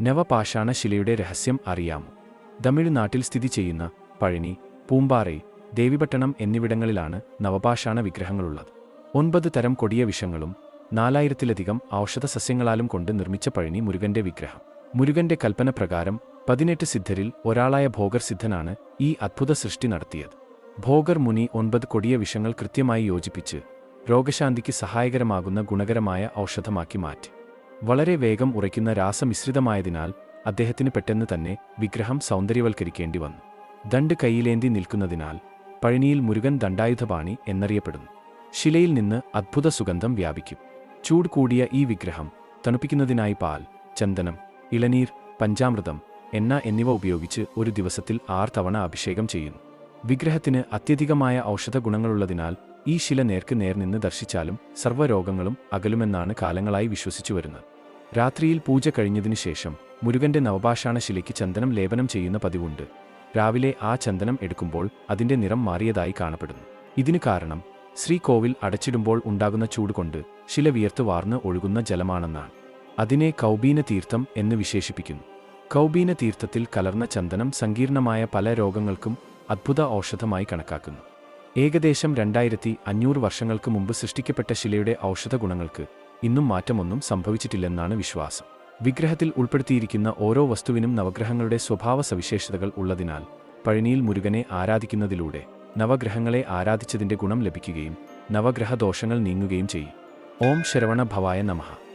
നവപാഷാണ ശിലയുടെ രഹസ്യം അറിയാമോ തമിഴ്നാട്ടിൽ സ്ഥിതി ചെയ്യുന്ന പഴനി പൂമ്പാറൈ ദേവിപട്ടണം എന്നിവിടങ്ങളിലാണ് നവപാഷാണ വിഗ്രഹങ്ങളുള്ളത്. ഒൻപത് തരം കൊടിയ വിഷങ്ങളും നാലായിരത്തിലധികം ഔഷധ സസ്യങ്ങളാലും കൊണ്ട് നിർമ്മിച്ച പഴനി മുരുകന്റെ വിഗ്രഹം. മുരുകന്റെ കൽപ്പന പ്രകാരം പതിനെട്ട് സിദ്ധരിൽ ഒരാളായ ഭോഗർ സിദ്ധനാണ് ഈ അത്ഭുത സൃഷ്ടി നടത്തിയത്. ഭോഗർ മുനി ഒൻപത് കൊടിയ വിഷങ്ങൾ കൃത്യമായി യോജിപ്പിച്ച് രോഗശാന്തിക്ക് സഹായകരമാകുന്ന ഗുണകരമായ ഔഷധമാക്കി മാറ്റി. വളരെ വേഗം ഉറയ്ക്കുന്ന രാസമിശ്രിതമായതിനാൽ അദ്ദേഹത്തിന് പെട്ടെന്ന് തന്നെ വിഗ്രഹം സൗന്ദര്യവൽക്കരിക്കേണ്ടി വന്നു. ദണ്ട് കൈയിലേന്തി നിൽക്കുന്നതിനാൽ പഴനിയിൽ മുരുകൻ ദണ്ഡായുധപാണി എന്നറിയപ്പെടുന്നു. ശിലയിൽ നിന്ന് അദ്ഭുത സുഗന്ധം വ്യാപിക്കും. ചൂട് കൂടിയ ഈ വിഗ്രഹം തണുപ്പിക്കുന്നതിനായി പാൽ ചന്ദനം ഇളനീർ പഞ്ചാമൃതം എണ്ണ എന്നിവ ഉപയോഗിച്ച് ഒരു ദിവസത്തിൽ ആറ് തവണ അഭിഷേകം ചെയ്യുന്നു. വിഗ്രഹത്തിന് അത്യധികമായ ഔഷധ ഗുണങ്ങളുള്ളതിനാൽ ഈ ശില നേർക്ക് നേർ നിന്ന് ദർശിച്ചാലും സർവരോഗങ്ങളും അകലുമെന്നാണ് കാലങ്ങളായി വിശ്വസിച്ചു വരുന്നത്. രാത്രിയിൽ പൂജ കഴിഞ്ഞതിനു ശേഷം മുരുകന്റെ നവപാഷാണ ശിലയ്ക്ക് ചന്ദനം ലേപനം ചെയ്യുന്ന പതിവുണ്ട്. രാവിലെ ആ ചന്ദനം എടുക്കുമ്പോൾ അതിന്റെ നിറം മാറിയതായി കാണപ്പെടുന്നു. ഇതിനു കാരണം ശ്രീകോവിൽ അടച്ചിടുമ്പോൾ ഉണ്ടാകുന്ന ചൂട് കൊണ്ട് ശില വിയർത്ത് വാർന്ന് ഒഴുകുന്ന ജലമാണെന്നാണ്. അതിനെ കൗബീന തീർത്ഥം എന്ന് വിശേഷിപ്പിക്കുന്നു. കൗബീന തീർത്ഥത്തിൽ കലർന്ന ചന്ദനം സങ്കീർണമായ പല രോഗങ്ങൾക്കും അദ്ഭുത ഔഷധമായി കണക്കാക്കുന്നു. ഏകദേശം രണ്ടായിരത്തി അഞ്ഞൂറ് വർഷങ്ങൾക്ക് മുമ്പ് സൃഷ്ടിക്കപ്പെട്ട ശിലയുടെ ഔഷധ ഗുണങ്ങൾക്ക് ഇന്നും മാറ്റമൊന്നും സംഭവിച്ചിട്ടില്ലെന്നാണ് വിശ്വാസം. വിഗ്രഹത്തിൽ ഉൾപ്പെടുത്തിയിരിക്കുന്ന ഓരോ വസ്തുവിനും നവഗ്രഹങ്ങളുടെ സ്വഭാവ സവിശേഷതകൾ ഉള്ളതിനാൽ പഴനിയിൽ മുരുകനെ ആരാധിക്കുന്നതിലൂടെ നവഗ്രഹങ്ങളെ ആരാധിച്ചതിന്റെ ഗുണം ലഭിക്കുകയും നവഗ്രഹദോഷങ്ങൾ നീങ്ങുകയും ചെയ്യും. ഓം ശരവണ ഭവായ നമഃ.